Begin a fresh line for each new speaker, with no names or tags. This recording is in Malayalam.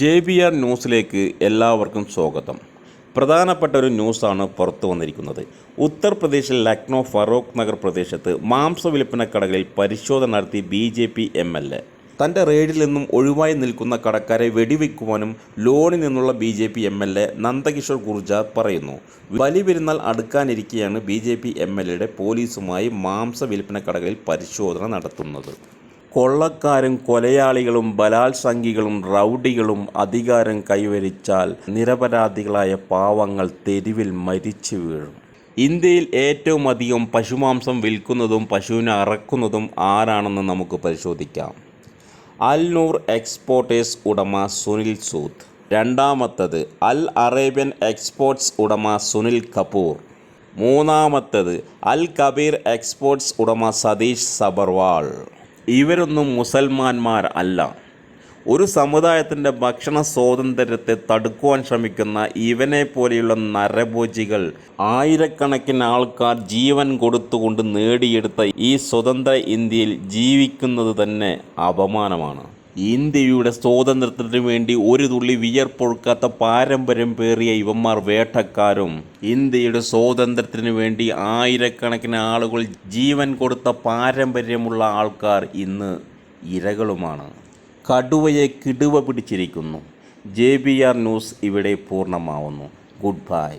ജെ ബി ആർ ന്യൂസിലേക്ക് എല്ലാവർക്കും സ്വാഗതം. പ്രധാനപ്പെട്ട ഒരു ന്യൂസാണ് പുറത്തു വന്നിരിക്കുന്നത്. ഉത്തർപ്രദേശിൽ ലക്നൗ ഫറൂഖ് നഗർ പ്രദേശത്ത് മാംസ വിൽപ്പന കടകളിൽ പരിശോധന നടത്തി B J P M L A. തന്റെ റെയ്ഡിൽ നിന്നും ഒഴിവായി നിൽക്കുന്ന കടക്കാരെ വെടിവെക്കുവാനും ലോണിൽ നിന്നുള്ള B J P M L A Nandkishore Gurjar പറയുന്നു. വലി പെരുന്നാൾ അടുക്കാനിരിക്കെയാണ് B J P M L എയുടെ പോലീസുമായി മാംസ വിൽപ്പന കടകളിൽ പരിശോധന നടത്തുന്നത്. കൊള്ളക്കാരും കൊലയാളികളും ബലാത്സംഗികളും റൗഡികളും അധികാരം കൈവരിച്ചാൽ നിരപരാധികളായ പാവങ്ങൾ തെരുവിൽ മരിച്ചു വീഴും. ഇന്ത്യയിൽ ഏറ്റവും അധികം പശുമാംസം വിൽക്കുന്നതും പശുവിനെ അറക്കുന്നതും ആരാണെന്ന് നമുക്ക് പരിശോധിക്കാം. അൽനൂർ എക്സ്പോർട്ടേഴ്സ് ഉടമ സുനിൽ സൂദ്. രണ്ടാമത്തത് അൽ അറേബ്യൻ എക്സ്പോർട്സ് ഉടമ സുനിൽ കപൂർ. മൂന്നാമത്തത് അൽ കബീർ എക്സ്പോർട്സ് ഉടമ സതീഷ് സബർവാൾ. ഇവരൊന്നും മുസൽമാന്മാർ അല്ല. ഒരു സമുദായത്തിന്റെ ഭക്ഷണ സ്വാതന്ത്ര്യത്തെ തടുക്കുവാൻ ശ്രമിക്കുന്ന ഇവനെ പോലെയുള്ള നരഭോജികൾ ആയിരക്കണക്കിന് ആൾക്കാർ ജീവൻ കൊടുത്തുകൊണ്ട് നേടിയെടുത്ത ഈ സ്വതന്ത്ര ഇന്ത്യയിൽ ജീവിക്കുന്നത് തന്നെ അപമാനമാണ്. ഇന്ത്യയുടെ സ്വാതന്ത്ര്യത്തിനു വേണ്ടി ഒരു തുള്ളി വിയർപ്പൊഴുക്കാത്ത പാരമ്പര്യം പേറിയ ഇവന്മാർ വേട്ടക്കാരും ഇന്ത്യയുടെ സ്വാതന്ത്ര്യത്തിനു വേണ്ടി ആയിരക്കണക്കിന് ആളുകൾ ജീവൻ കൊടുത്ത പാരമ്പര്യമുള്ള ആൾക്കാർ ഇന്ന് ഇരകളുമാണ്. കടുവയെ കിടുവ പിടിച്ചിരിക്കുന്നു. ജെ ബി ആർ ന്യൂസ് ഇവിടെ പൂർണമാവുന്നു. Good bye.